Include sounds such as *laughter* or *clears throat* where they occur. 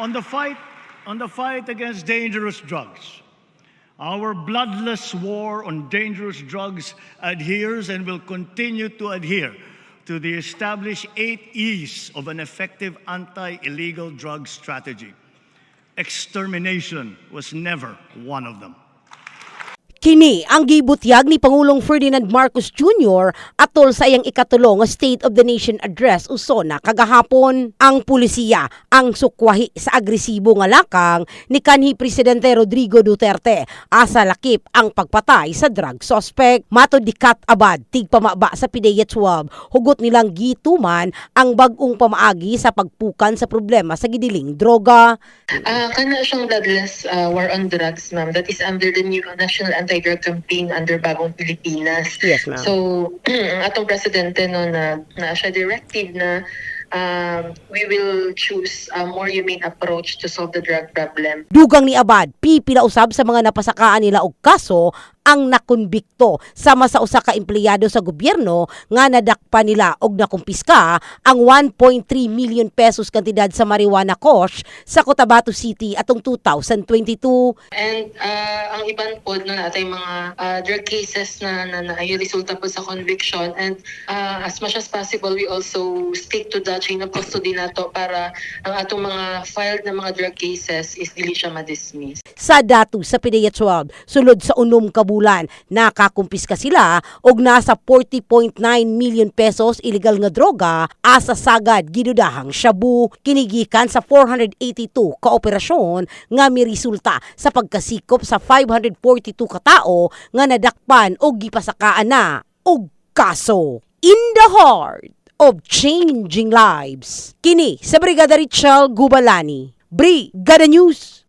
On the fight, on the fight against dangerous drugs, our bloodless war on dangerous drugs adheres and will continue to adhere to the established eight E's of an effective anti-illegal drug strategy. Extermination was never one of them. Kini ang gibutyag ni Pangulong Ferdinand Marcos Jr. atol sa iyang ikatulong State of the Nation Address usona kagahapon. Ang pulisiya ang sukwahi sa agresibo nga lakang ni kanhi Presidente Rodrigo Duterte asa lakip ang pagpatay sa drug suspect. Matod di Kat Abad tigpamaba sa PDEA 12 hugot nilang gituman ang bagong pamaagi sa pagpukan sa problema sa gidiling droga. Ah, kana siyang bloodless ah, war on drugs, ma'am. That is under the new National Anti-Drug Campaign under Bagong Pilipinas. Yes, ma'am. So, *clears throat* ang atong presidente no na na siya directive na um, we will choose a more humane approach to solve the drug problem. Dugang ni Abad, pipila usab sa mga napasakaan nila og kaso ang nakonbikto sama sa usa ka empleyado sa gobyerno nga nadakpa nila og nakumpiska ang 1.3 million pesos kantidad sa marijuana kosh sa Cotabato City atong 2022. And ah, ang iban po no natay mga ah, drug cases na na, na ay resulta po sa conviction and ah, as much as possible we also stick to the chain of custody nato para ang atong mga filed na mga drug cases is dili siya ma-dismiss. Sa datu sa PDEA 12, sulod sa unom ka bulan, nakakumpiska sila og nasa 40.9 million pesos illegal nga droga asa sagad gidudahang shabu kinigikan sa 482 ka operasyon nga miresulta sa pagkasikop sa 542 ka tao nga nadakpan og gipasakaan na og kaso. In the heart of changing lives. Kini sa Brigada Richel Gubalani. Brigada News.